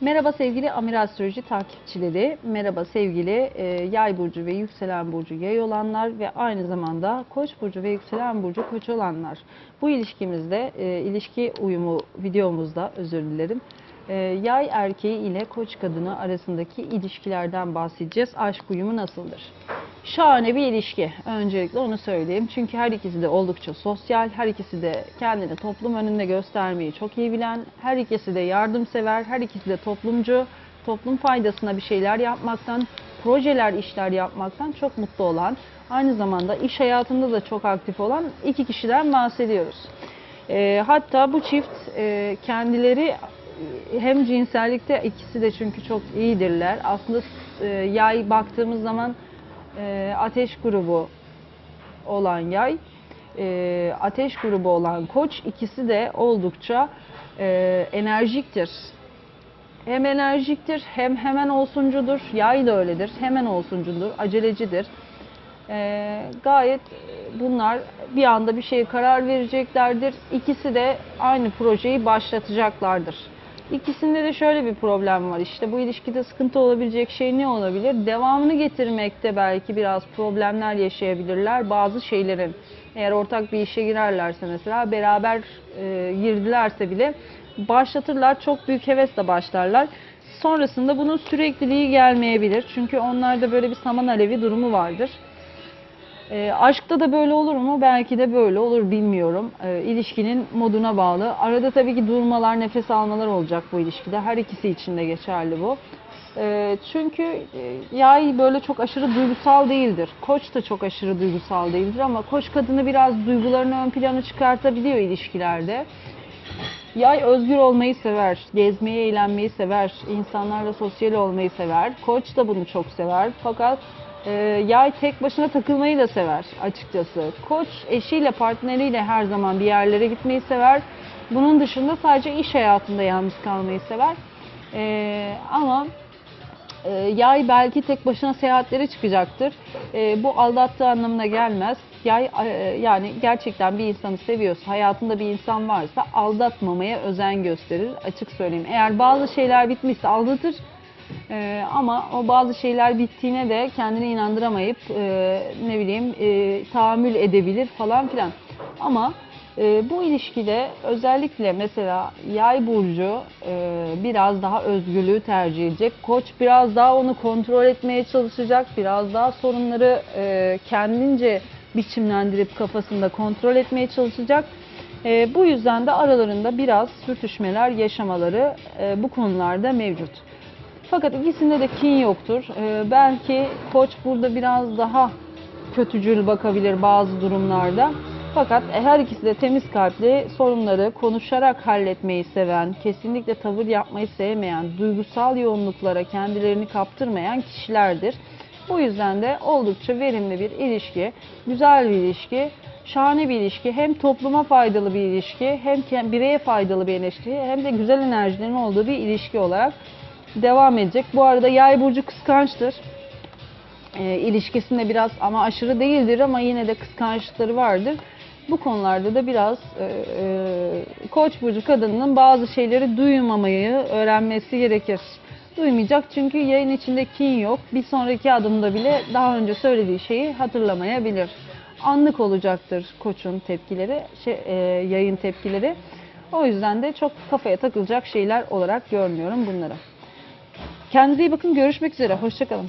Merhaba sevgili Amir Astroloji takipçileri, merhaba sevgili e, Yay burcu ve yükselen burcu Yay olanlar ve aynı zamanda Koç burcu ve yükselen burcu Koç olanlar. Bu ilişkimizde e, ilişki uyumu videomuzda özür dilerim. e, Yay erkeği ile Koç kadını arasındaki ilişkilerden bahsedeceğiz. Aşk uyumu nasıldır? Şahane bir ilişki. Öncelikle onu söyleyeyim. Çünkü her ikisi de oldukça sosyal, her ikisi de kendini toplum önünde göstermeyi çok iyi bilen, her ikisi de yardımsever, her ikisi de toplumcu, toplum faydasına bir şeyler yapmaktan, projeler, işler yapmaktan çok mutlu olan, aynı zamanda iş hayatında da çok aktif olan iki kişiden bahsediyoruz. E, hatta bu çift e, kendileri e, hem cinsellikte ikisi de çünkü çok iyidirler. Aslında e, yay baktığımız zaman e, ateş grubu olan yay, e, ateş grubu olan koç ikisi de oldukça e, enerjiktir. Hem enerjiktir hem hemen olsuncudur. Yay da öyledir. Hemen olsuncudur, acelecidir. E, gayet bunlar bir anda bir şeye karar vereceklerdir. İkisi de aynı projeyi başlatacaklardır. İkisinde de şöyle bir problem var. İşte bu ilişkide sıkıntı olabilecek şey ne olabilir? Devamını getirmekte belki biraz problemler yaşayabilirler bazı şeylerin. Eğer ortak bir işe girerlerse mesela beraber e, girdilerse bile başlatırlar. Çok büyük hevesle başlarlar. Sonrasında bunun sürekliliği gelmeyebilir. Çünkü onlarda böyle bir saman alevi durumu vardır. E, aşkta da böyle olur mu? Belki de böyle olur bilmiyorum. E, ilişkinin moduna bağlı. Arada tabii ki durmalar, nefes almalar olacak bu ilişkide. Her ikisi için de geçerli bu. E, çünkü e, yay böyle çok aşırı duygusal değildir. Koç da çok aşırı duygusal değildir ama koç kadını biraz duygularını ön plana çıkartabiliyor ilişkilerde. Yay özgür olmayı sever, gezmeyi, eğlenmeyi sever, insanlarla sosyal olmayı sever. Koç da bunu çok sever. Fakat e, yay tek başına takılmayı da sever açıkçası. Koç eşiyle, partneriyle her zaman bir yerlere gitmeyi sever. Bunun dışında sadece iş hayatında yalnız kalmayı sever. E, ama e, yay belki tek başına seyahatlere çıkacaktır. E, bu aldattığı anlamına gelmez. Yay e, yani gerçekten bir insanı seviyorsa, hayatında bir insan varsa aldatmamaya özen gösterir. Açık söyleyeyim. Eğer bazı şeyler bitmişse aldatır. E, ama o bazı şeyler bittiğine de kendini inandıramayıp e, ne bileyim e, tahammül edebilir falan filan. Ama e, bu ilişkide özellikle mesela yay burcu e, biraz daha özgürlüğü tercih edecek. Koç biraz daha onu kontrol etmeye çalışacak. Biraz daha sorunları e, kendince biçimlendirip kafasında kontrol etmeye çalışacak. E, bu yüzden de aralarında biraz sürtüşmeler yaşamaları e, bu konularda mevcut. Fakat ikisinde de kin yoktur. E, belki koç burada biraz daha kötücül bakabilir bazı durumlarda. Fakat her ikisi de temiz kalpli, sorunları konuşarak halletmeyi seven, kesinlikle tavır yapmayı sevmeyen, duygusal yoğunluklara kendilerini kaptırmayan kişilerdir. Bu yüzden de oldukça verimli bir ilişki, güzel bir ilişki, şahane bir ilişki. Hem topluma faydalı bir ilişki, hem bireye faydalı bir ilişki, hem de güzel enerjilerin olduğu bir ilişki olarak devam edecek. Bu arada yay burcu kıskançtır e, ilişkisinde biraz ama aşırı değildir ama yine de kıskançlıkları vardır. Bu konularda da biraz e, e, koç burcu kadının bazı şeyleri duymamayı öğrenmesi gerekir. Duymayacak çünkü yayın içinde kin yok. Bir sonraki adımda bile daha önce söylediği şeyi hatırlamayabilir. Anlık olacaktır koçun tepkileri, şey, e, yayın tepkileri. O yüzden de çok kafaya takılacak şeyler olarak görmüyorum bunları. Kendinize iyi bakın. Görüşmek üzere. Hoşçakalın.